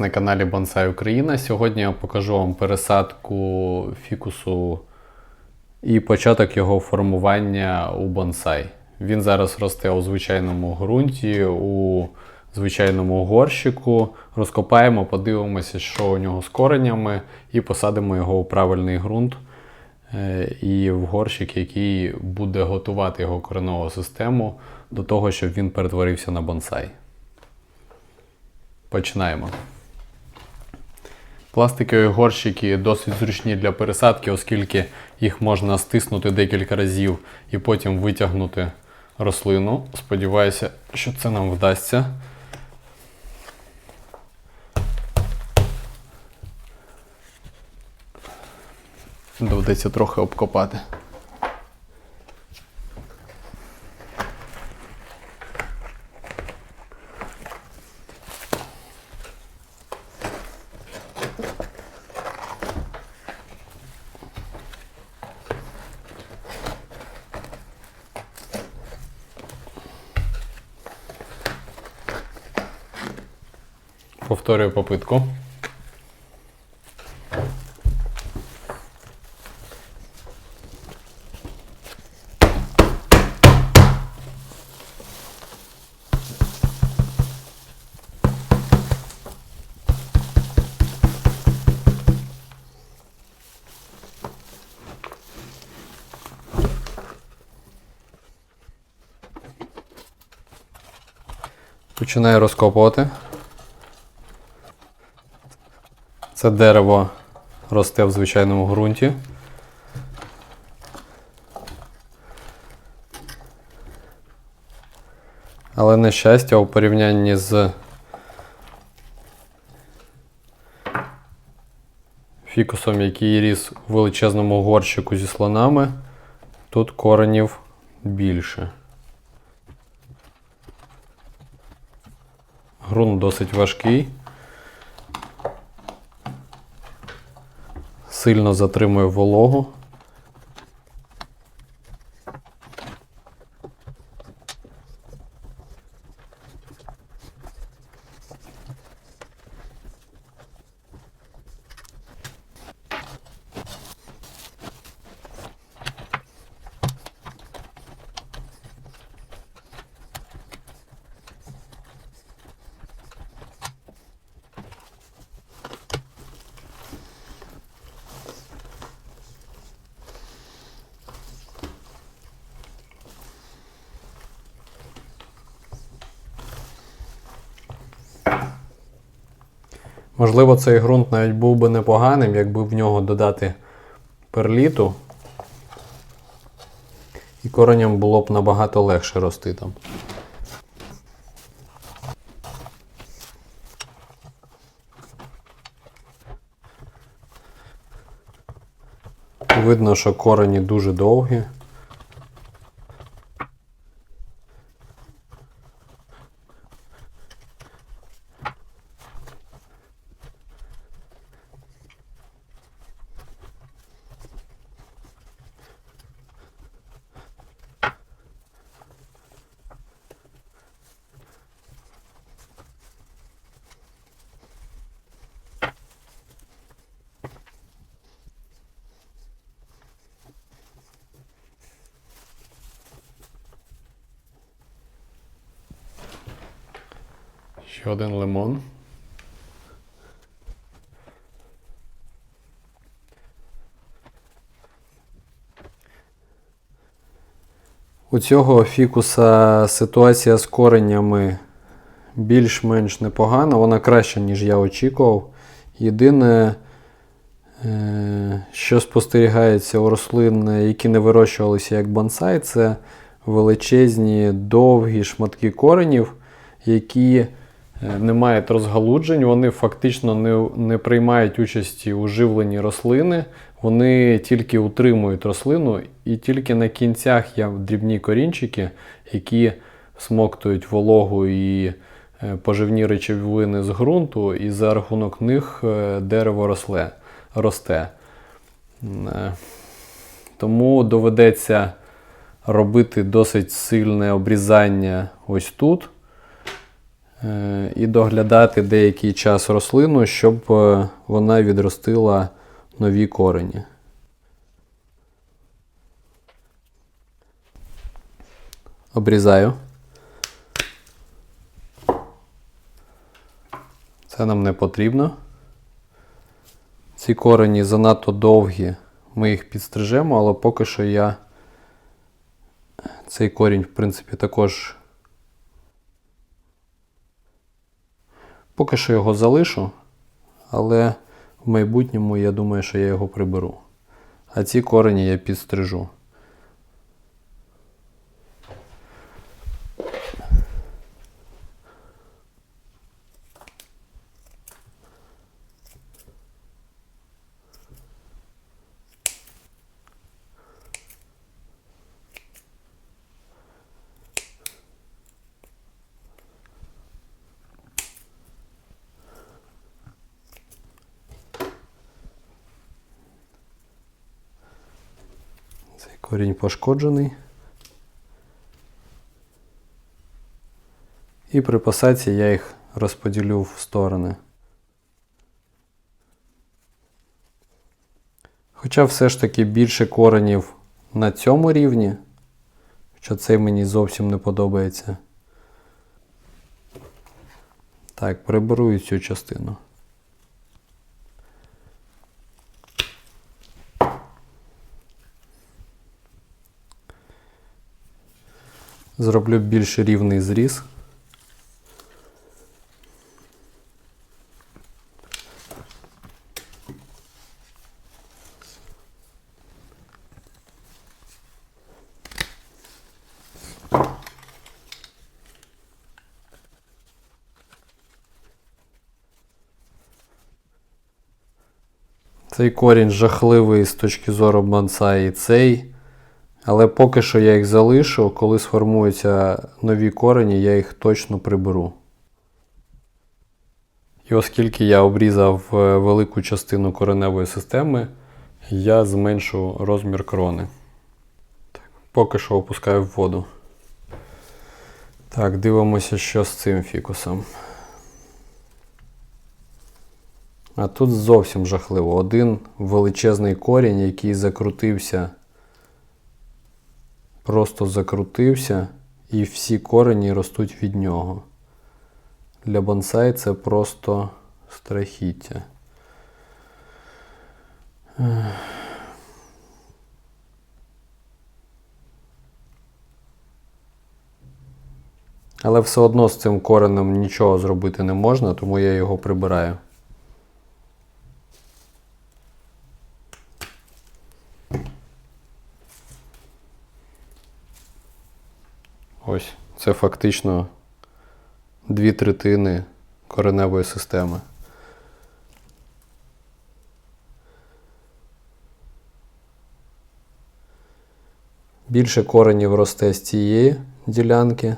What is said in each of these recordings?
На каналі Bonsai Україна. Сьогодні я покажу вам пересадку фікусу і початок його формування у бонсай. Він зараз росте у звичайному ґрунті, у звичайному горщику. Розкопаємо, подивимося, що у нього з коренями, і посадимо його у правильний ґрунт е, і в горщик, який буде готувати його коренову систему до того, щоб він перетворився на бонсай. Починаємо. Пластикові горщики досить зручні для пересадки, оскільки їх можна стиснути декілька разів і потім витягнути рослину. Сподіваюся, що це нам вдасться. Доведеться трохи обкопати. Повторюю попитку. Починаю розкопувати. Це дерево росте в звичайному ґрунті. Але на щастя, у порівнянні з фікусом, який ріс у величезному горщику зі слонами, тут коренів більше. Грунт досить важкий. Сильно затримує вологу. Можливо, цей ґрунт навіть був би непоганим, якби в нього додати перліту. І кореням було б набагато легше рости там. Видно, що корені дуже довгі. Ще один лимон. У цього фікуса ситуація з коренями більш-менш непогана, вона краща, ніж я очікував. Єдине, е, що спостерігається у рослин, які не вирощувалися як бонсай, це величезні довгі шматки коренів, які е, не мають розгалуджень, вони фактично не, не приймають участі у живленні рослини, вони тільки утримують рослину, і тільки на кінцях є дрібні корінчики, які смоктують вологу і е, поживні речовини з ґрунту, і за рахунок них е, дерево росле, росте. Тому доведеться робити досить сильне обрізання ось тут. І доглядати деякий час рослину, щоб е, вона відростила нові корені. Обрізаю. Це нам не потрібно. Ці корені занадто довгі, ми їх підстрижемо, але поки що я цей корінь, в принципі, також поки що його залишу, але в майбутньому я думаю, що я його приберу. А ці корені я підстрижу. Цей корінь пошкоджений. І при посадці я їх розподілю в сторони. Хоча все ж таки більше коренів на цьому рівні, що цей мені зовсім не подобається. Так, приберу цю частину. Зроблю більш рівний зріз. Цей корінь жахливий з точки зору бонсаї цей. Але поки що я їх залишу, коли сформуються нові корені, я їх точно приберу. І оскільки я обрізав е, велику частину кореневої системи, я зменшу розмір крони. Так, поки що опускаю в воду. Так, дивимося, що з цим фікусом. А тут зовсім жахливо. Один величезний корінь, який закрутився просто закрутився і всі корені ростуть від нього. Для бонсай це просто страхіття. Але все одно з цим коренем нічого зробити не можна, тому я його прибираю. Ось, це фактично дві третини кореневої системи. Більше коренів росте з цієї ділянки.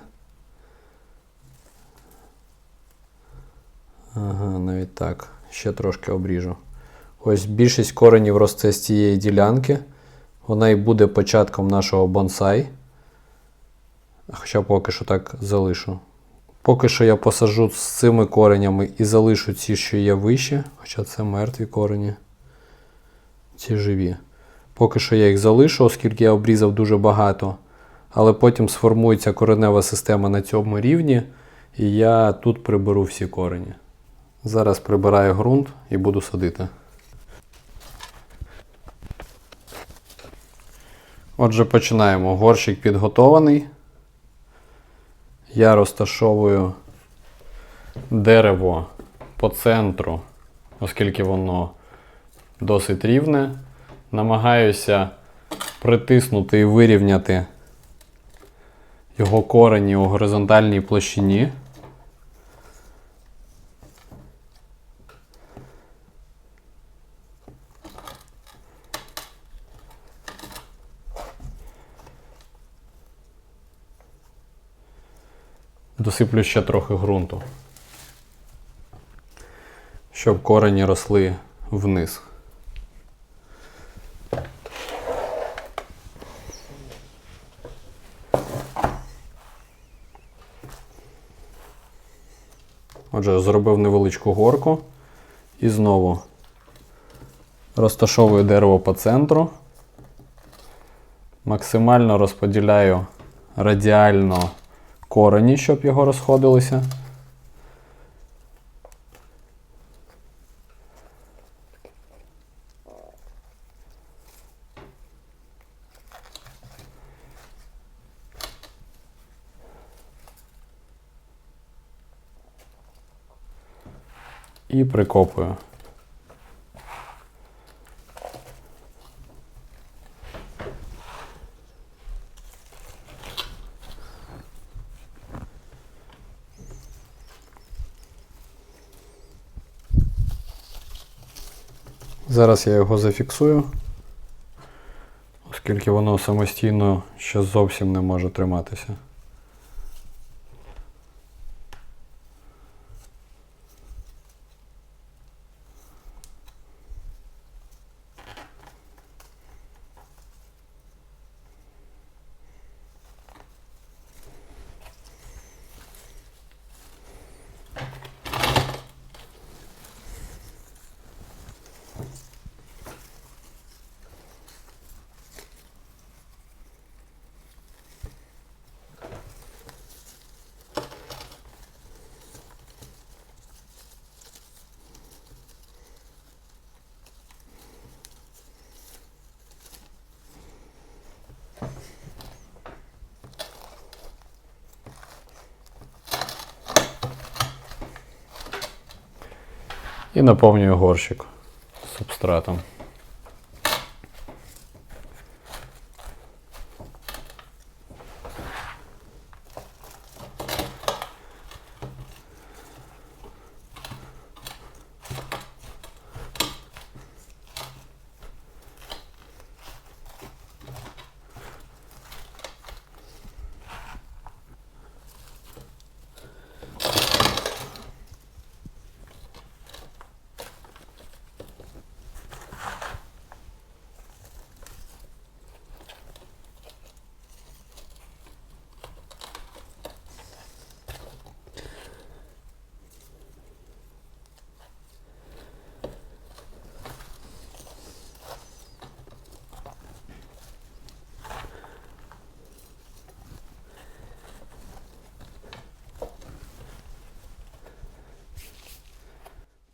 Ага, навіть так. Ще трошки обріжу. Ось більшість коренів росте з цієї ділянки. Вона і буде початком нашого бонсай. Хоча поки що так залишу. Поки що я посаджу з цими коренями і залишу ці, що є вище, хоча це мертві корені. Ці живі. Поки що я їх залишу, оскільки я обрізав дуже багато. Але потім сформується коренева система на цьому рівні, і я тут приберу всі корені. Зараз прибираю ґрунт і буду садити. Отже, починаємо. Горщик підготований. Я розташовую дерево по центру, оскільки воно досить рівне. Намагаюся притиснути і вирівняти його корені у горизонтальній площині. Досиплю ще трохи ґрунту, щоб корені росли вниз. Отже, зробив невеличку горку. І знову розташовую дерево по центру. Максимально розподіляю радіально корені, щоб його розходилися. І прикопую. Зараз я його зафіксую, оскільки воно самостійно ще зовсім не може триматися. І наповнюю горщик субстратом.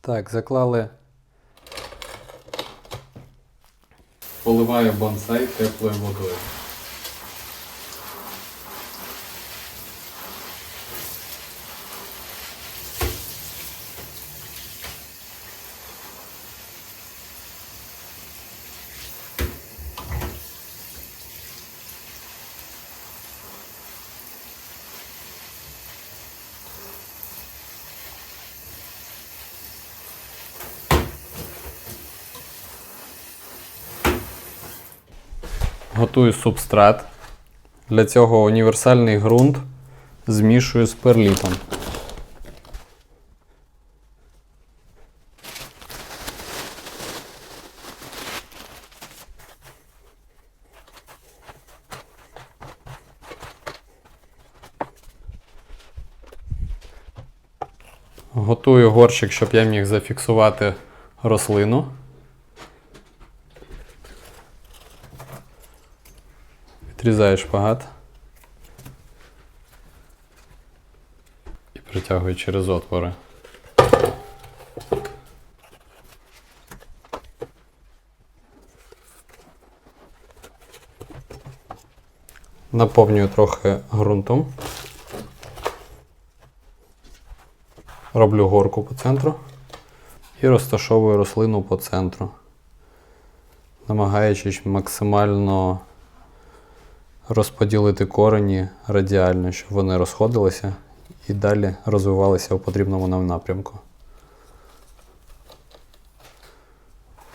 Так, заклали. Поливаю бонсай теплою водою. Готую субстрат. Для цього універсальний ґрунт змішую з перлітом. Готую горщик, щоб я міг зафіксувати рослину. Відрізаю шпагат. І притягую через отвори. Наповнюю трохи ґрунтом. Роблю горку по центру і розташовую рослину по центру, намагаючись максимально розподілити корені радіально, щоб вони розходилися і далі розвивалися у потрібному нам напрямку.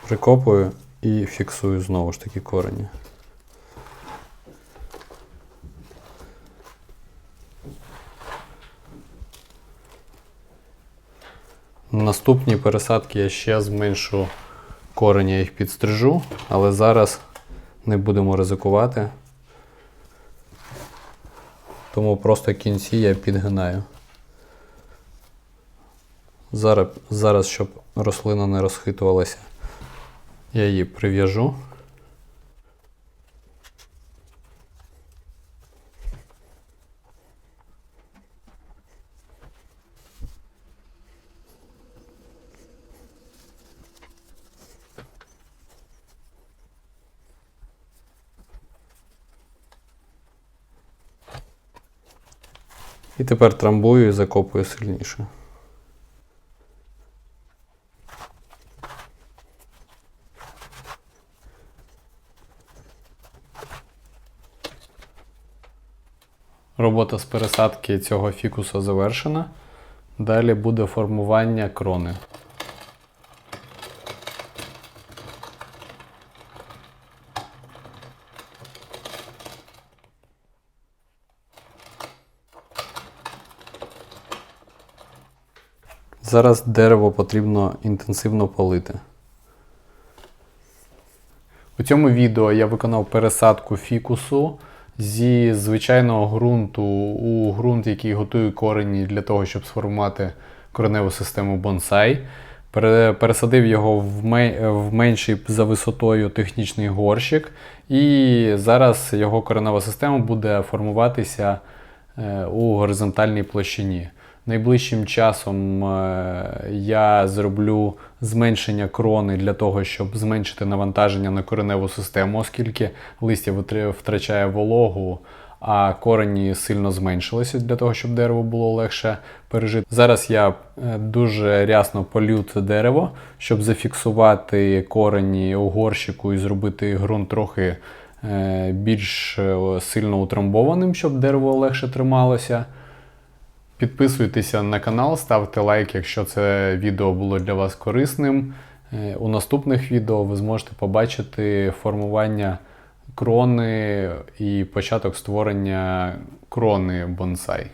Прикопую і фіксую знову ж таки корені. Наступні пересадки я ще зменшу корені, їх підстрижу, але зараз не будемо ризикувати. Тому просто кінці я підгинаю. Зараз, зараз, щоб рослина не розхитувалася, я її прив'яжу. І тепер трамбую і закопую сильніше. Робота з пересадки цього фікуса завершена. Далі буде формування крони. Зараз дерево потрібно інтенсивно полити. У цьому відео я виконав пересадку фікусу зі звичайного ґрунту у ґрунт, який готую корені для того, щоб сформувати кореневу систему бонсай. Пересадив його в, ме- менший за висотою технічний горщик, і зараз його коренева система буде формуватися е, у горизонтальній площині. Найближчим часом е, я зроблю зменшення крони для того, щоб зменшити навантаження на кореневу систему, оскільки листя втрачає вологу, а корені сильно зменшилися для того, щоб дерево було легше пережити. Зараз я е, дуже рясно полю це дерево, щоб зафіксувати корені у горщику і зробити ґрунт трохи е, більш сильно утрамбованим, щоб дерево легше трималося. Підписуйтеся на канал, ставте лайк, якщо це відео було для вас корисним. Е, У наступних відео ви зможете побачити формування крони і початок створення крони бонсай.